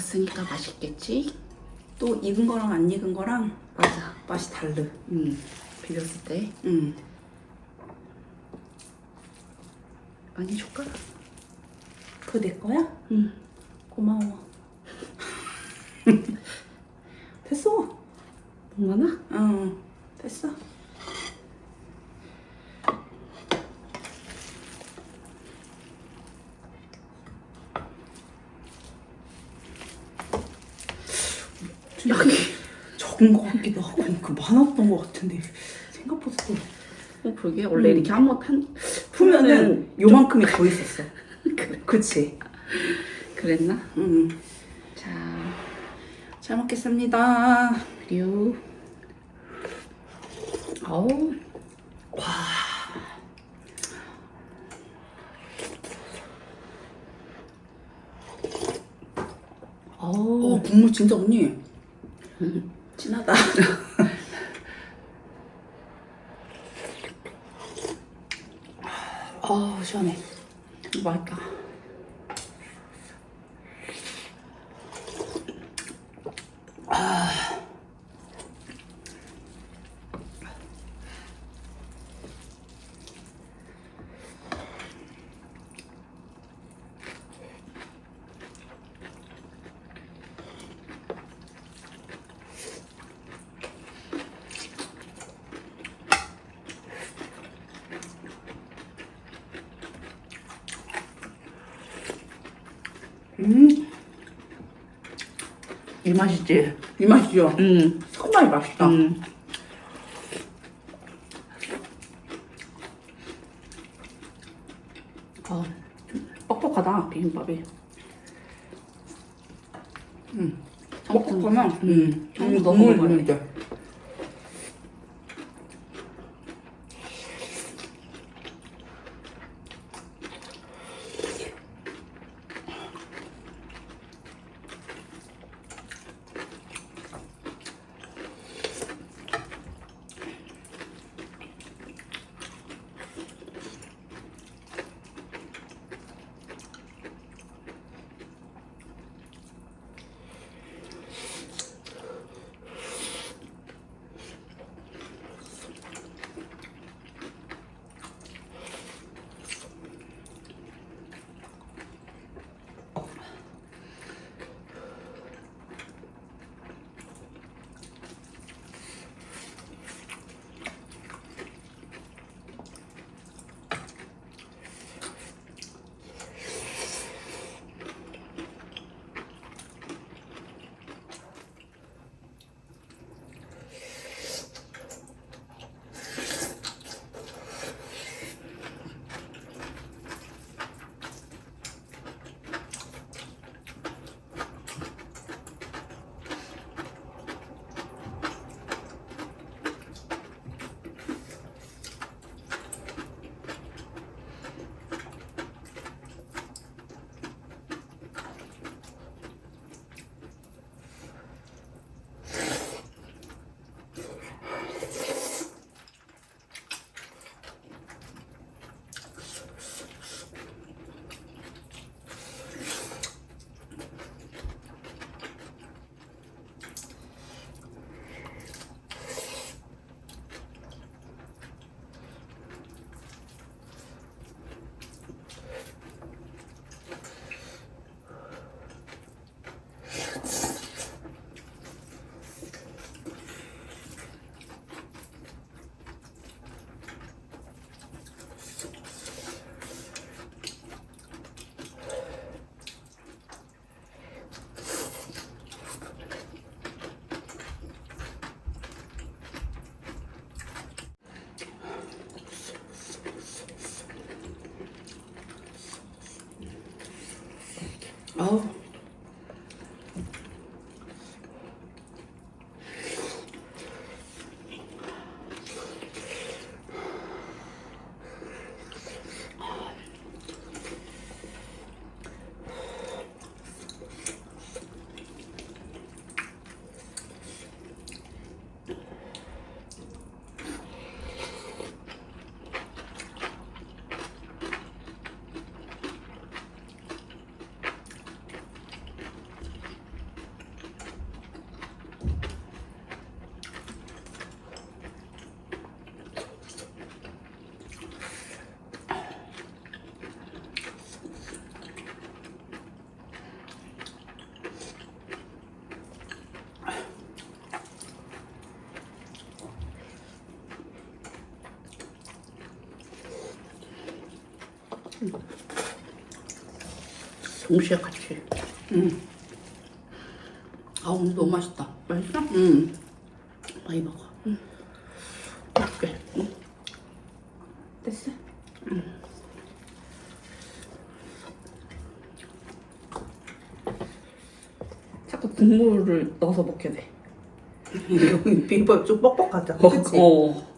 익었으니까 맛있겠지? 또 익은 거랑 안 익은 거랑 맞아. 맛이 다르. 음. 비볐을 때 응. 많이 줄까? 그거 내 거야? 응. 고마워. 됐어. 많아? 응. 됐어. 여기. 적은 거 같기도 하고 그 많았던 거 같은데 생각보다 또 어 그러게 원래 음. 이렇게 한 번 한 풀면은 요만큼이 더 있었어. 그래. 그치? 그랬나? 응. 자잘 먹겠습니다. 그리고 어우 어우 어 국물 진짜 언니 음. 진하 다. 아 시원해. 맛있다. 음, 이 맛이지? 이 맛이죠? 응. 정말 맛있다. 응. 어, 좀 뻑뻑하다 비빔밥이. 응. 청국 뻑뻑하면 음, 음, 음, 너무 먹어야 있 는 동시에 같이. 응. 아 오늘 너무 맛있다. 맛있어? 음. 많이 먹어. 이렇게. 응. 됐어? 자꾸 국물을 넣어서 먹게 돼. 여기 비빔밥 좀 뻑뻑하다. 그치? 어.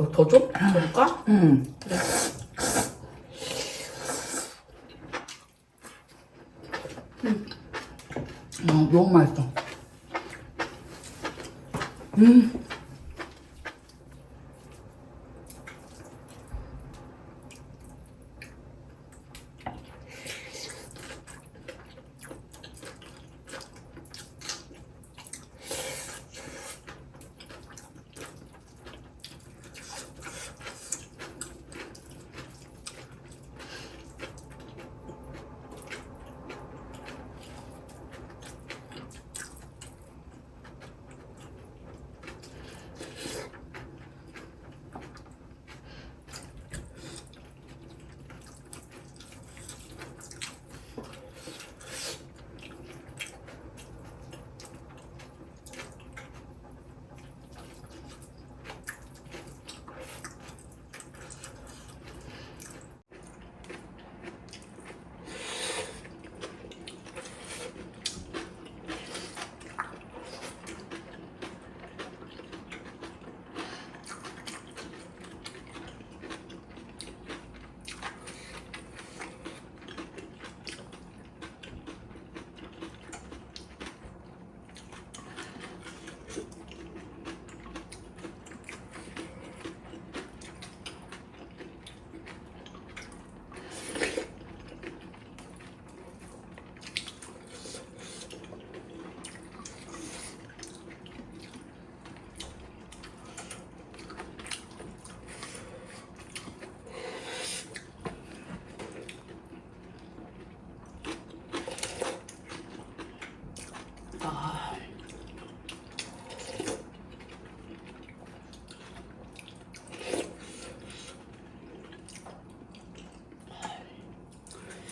어, 더 좀? 줄까? 응. 그래. 어, 너무 맛있어. 음.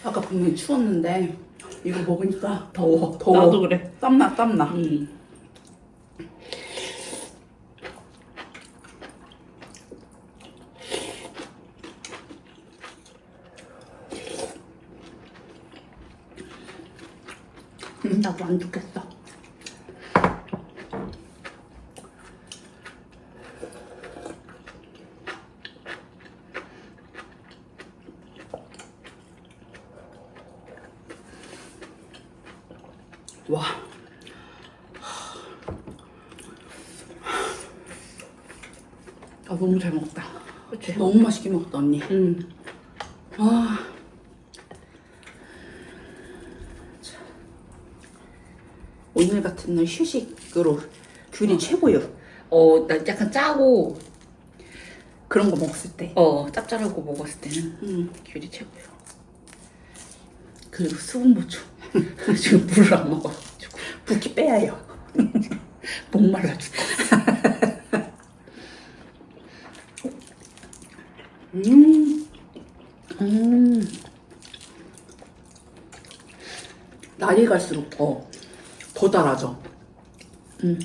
아까 분명히 추웠는데 이거 먹으니까 더워. 더워. 나도 그래. 땀나 땀나. 음. 음, 나도 안 죽겠어. 와. 아 너무 잘 먹었다. 그렇지? 너무 맛있게 먹었다 언니. 음. 아. 오늘 같은 날 휴식으로 귤이 최고예요. 어, 나 약간 짜고 그런 거 먹었을 때. 어 짭짤하고 먹었을 때는 음. 귤이 최고예요. 그리고 수분 보충. 지금 물을 안 먹어가지고 붓기 빼야요. 목말라 죽어. 음, 음. 날이 갈수록 더, 더 달아져. 음.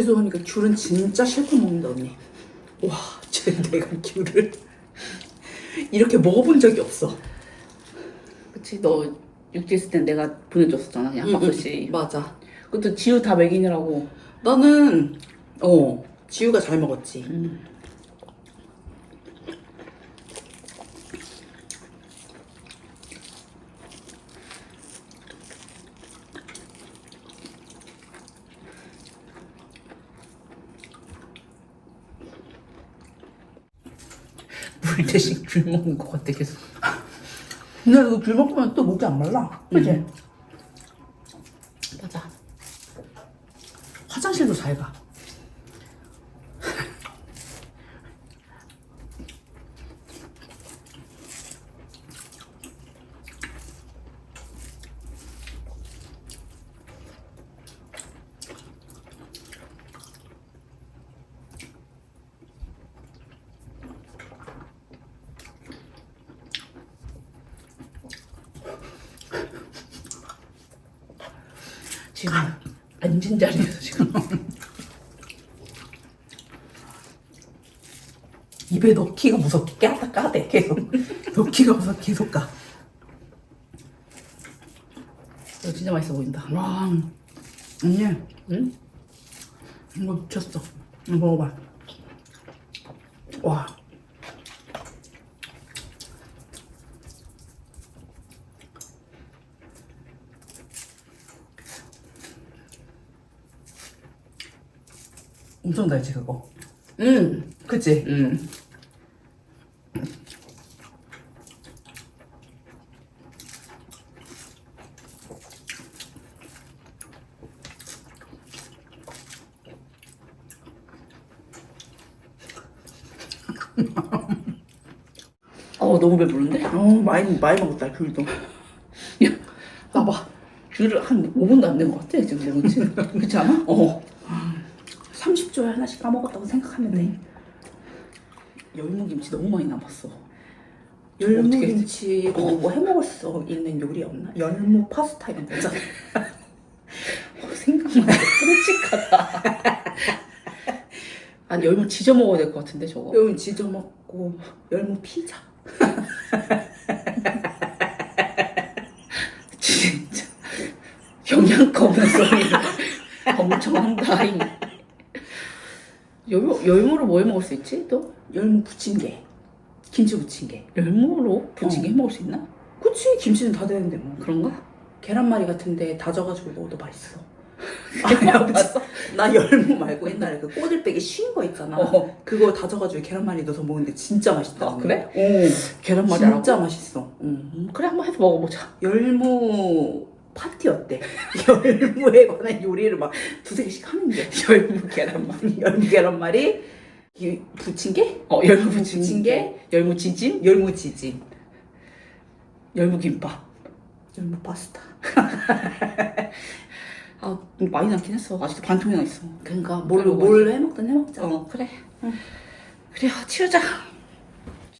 채소하니까 귤은 진짜 실컷 먹는다 언니. 와, 쟤 내가 귤을 이렇게 먹어본 적이 없어. 그치 너 육지 있을 땐 내가 보내줬었잖아 한 박스씩 맞아. 그것도 지우 다 먹이느라고 나는 어 지우가 잘 먹었지. 음. 물 대신 귤 먹는 것 같아 계속 근데 이거 귤 먹으면 또 목이 안 말라. 그치? 음. 맞아 화장실도 잘 가. 지금 앉은 자리에서 지금 입에 넣기가 무섭게 까다 까대 계속. 넣기가 무섭게 계속 가. 이거 진짜 맛있어 보인다 와, 언니 응? 이거 미쳤어. 이거 먹어봐. 와. 엄청 달지 그거. 응 그치? 응. 어 너무 배부른데? 어 많이 많이 먹었다 귤도. 야 봐봐 귤을 한 5분도 안 된 것 같아 지금 먹은 지 그렇지 않아? 어 30조에 하나씩 까먹었다고 생각하면 돼. 열무김치 너무 많이 남았어 열무김치 뭐, 뭐 해먹을 수 있는 요리 없나? 열무 파스타 이런 거 있잖아. 어, 생각만 해도 끔찍하다 아니 열무 지져 먹어야 될 것 같은데 저거 열무 지져 먹고 열무 피자. 진짜 영양가 없는 엄청 한다 이 열무, 열무로 뭐 해 먹을 수 있지 또? 열무 부침개. 김치 부침개. 열무로 부침개 어. 해 먹을 수 있나? 그치 김치는 다 되는데 뭐. 그런가? 계란말이 같은데 다져가지고 먹어도 맛있어. 그냥 봤어? 나 열무 말고 옛날에 그 꼬들빼기 쉰 거 있잖아. 어. 그거 다져가지고 계란말이 넣어서 먹는데 진짜 맛있다. 아, 그래? 오. 계란말이 진짜? 맛있어. 응. 음, 그래 한번 해서 먹어보자 열무 파티 어때? 열무에 관한 요리를 막 두세 개씩 하는 게. 열무 계란말이 열무 계란말이, 이 부침개, 어 열무 부침개. 열무 지짐? 열무 지짐, 열무 김밥. 열무 파스타. 아 많이 남긴 했어. 아직도 반통이나 있어. 그러니까. 뭘, 그리고 뭘 해먹든 해먹자. 어 그래. 그래 치우자